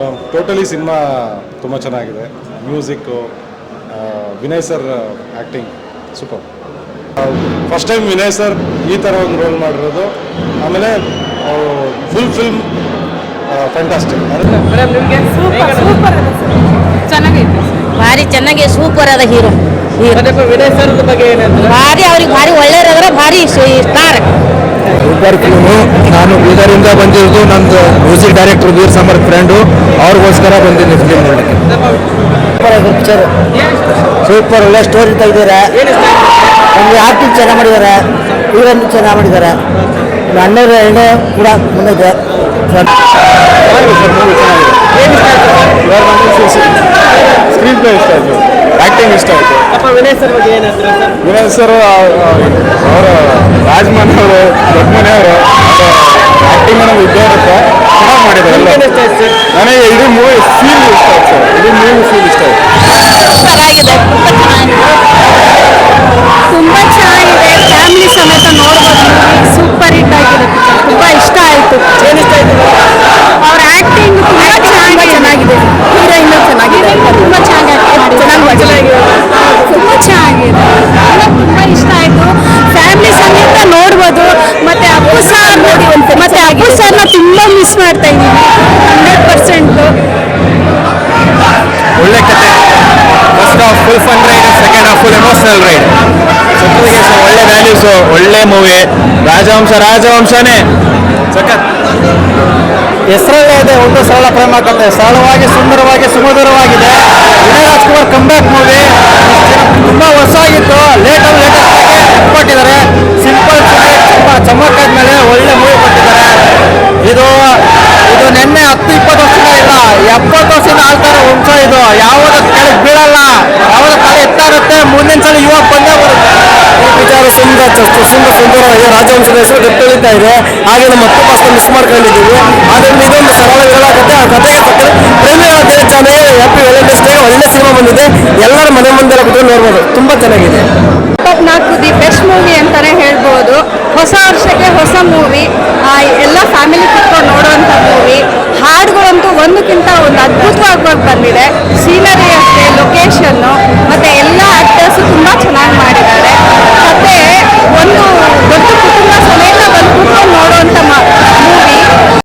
Totally cinema ತುಂಬ ಚೆನ್ನಾಗಿದೆ. Music Vinay sir acting super first time Vinay sir ಈ ಥರ ಒಂದು ರೋಲ್ ಮಾಡಿರೋದು. ಆಮೇಲೆ ಫುಲ್ ಫಿಲ್ಮ್ ಫ್ಯಾಂಟಾಸ್ಟಿಕ್ ಮೇಡಮ್ ನಿಮಗೆ ಸೂಪರ್ ಸೂಪರ್ ಚೆನ್ನಾಗೈತೆ. ಭಾರಿ ಚೆನ್ನಾಗಿ ಸೂಪರ್ ಅದ ಹೀರೋ ಮತ್ತೆ ವಿನಯ್ ಸರ್ ಬಗ್ಗೆ ಏನಂದ್ರೆ? ಭಾರಿ ಅವ್ರಿಗೆ ಭಾರಿ ಒಳ್ಳೆಯವ್ರದ್ರ ಭಾರಿ ಫಿಲ್ಮು ನಾನು ಬೀದರಿಂದ ಬಂದಿರೋದು ನಂದು music director Veer Samar friend ಅವ್ರಿಗೋಸ್ಕರ ಬಂದಿದ್ದೀನಿ ಫಿಲ್ಮ್ ನೋಡಕ್ಕೆ ಪಿಕ್ಚರ್ ಸೂಪರ್ ಒಳ್ಳೆ ಸ್ಟೋರಿ ತೆಗೆದಿದ್ದಾರೆ ನಮಗೆ ಆಕ್ಟಿಂಗ್ ಚೆನ್ನಾಗಿ ಮಾಡಿದ್ದಾರೆ. ಹೀರೋನ್ ಚೆನ್ನಾಗಿ ಮಾಡಿದ್ದಾರೆ. ಅಣ್ಣವ್ರ ಎಣ್ಣೆ ಕೂಡ ಮುಂದಿದೆ ಸ್ಕ್ರೀನ್ ಪ್ಲೇ ಇಷ್ಟ ಆಯಿತು. ಆ್ಯಕ್ಟಿಂಗ್ ಇಷ್ಟ ಆಯಿತು. ಅಪ್ಪ ವಿನಯ್ ಸರ್ ಅವರ ಏನಂದ್ರೆ ಸರ್? ವಿನಯ್ ಸರ್ ಅವರು ರಾಜಮನ್ ಅವರು ಆ್ಯಕ್ಟಿಂಗ್ ನಮ್ಗೆ ಇದ್ದೇ ಇರುತ್ತೆ. ಚೆನ್ನಾಗಿ ಮಾಡಿದ್ದಾರೆ ನನಗೆ ಇಡೀ ಮೂವಿ ಫೀಲ್ ಇಷ್ಟ ಆಯ್ತು ಸರ್. ಇಡೀ ಮೂವಿ ಫೀಲ್ ಇಷ್ಟ ಆಯ್ತು. ಸರ್ನ ತುಂಬಾ ಮಿಸ್ ಮಾಡ್ತಾ ಇದ್ದೀನಿ. ಹಂಡ್ರೆಡ್ ಪರ್ಸೆಂಟ್ ಒಳ್ಳೆ ಕತೆ. First half full fun ride second half full emotional ride ಒಳ್ಳೆ ವ್ಯಾಲ್ಯೂಸು ಒಳ್ಳೆ ಮೂವಿ ರಾಜವಂಶ ರಾಜವಂಶನೇ. ಸಖತ್. ಹೆಸರಲ್ಲೇ ಇದೆ ಒಂದು ಸರಳ ಪ್ರೇಮ ಕತೆ. ಸರಳವಾಗಿ ಸುಂದರವಾಗಿ ಸುಮಧುರವಾಗಿದೆ. ವಿನಯ್ ರಾಜ್ಕುಮಾರ್ ಕಂಬ್ಯಾಕ್ ಮೂವಿ ರಾಜವಂಶದ ಹೆಸರು ಕೆಟ್ಟೊಳಿತಾ ಇದೆ. ಹಾಗೆ ನಮ್ಮ ಹತ್ತು ಪಾಸ್ ಮಿಸ್ ಮಾಡ್ಕೊಂಡಿದ್ದೀವಿ. ಆದ್ದರಿಂದ ಇದೊಂದು ಸರಳ ವಿರಳ ಕಥೆ ಆ ಕಥೆಗೆ ತಕ್ಕಂತೆ ಪ್ರೇಮಿಗಳ ದೇವಸ್ಥಾನ ಹ್ಯಾಪಿ ವೆಲೆಂಟೈನ್ಸ್ ಡೇ ಒಳ್ಳೆ ಸಿನಿಮಾ ಬಂದಿದೆ. ಎಲ್ಲರ ಮನೆ ಮುಂದೆ ಕೂತ್ಕೊಂಡು ನೋಡ್ಬೋದು. ತುಂಬ ಚೆನ್ನಾಗಿದೆ. ಇಪ್ಪತ್ನಾಲ್ಕು ದಿ ಬೆಸ್ಟ್ ಮೂವಿ ಅಂತಲೇ ಹೇಳ್ಬೋದು. ಹೊಸ ವರ್ಷಕ್ಕೆ ಹೊಸ ಮೂವಿ. ಎಲ್ಲ ಫ್ಯಾಮಿಲಿ ಕುತ್ಕೊಂಡು ನೋಡುವಂಥ ಮೂವಿ. ಹಾಡುಗಳಂತೂ ಒಂದಕ್ಕಿಂತ ಒಂದು ಅದ್ಭುತವಾಗಿ ಬಂದಿದೆ.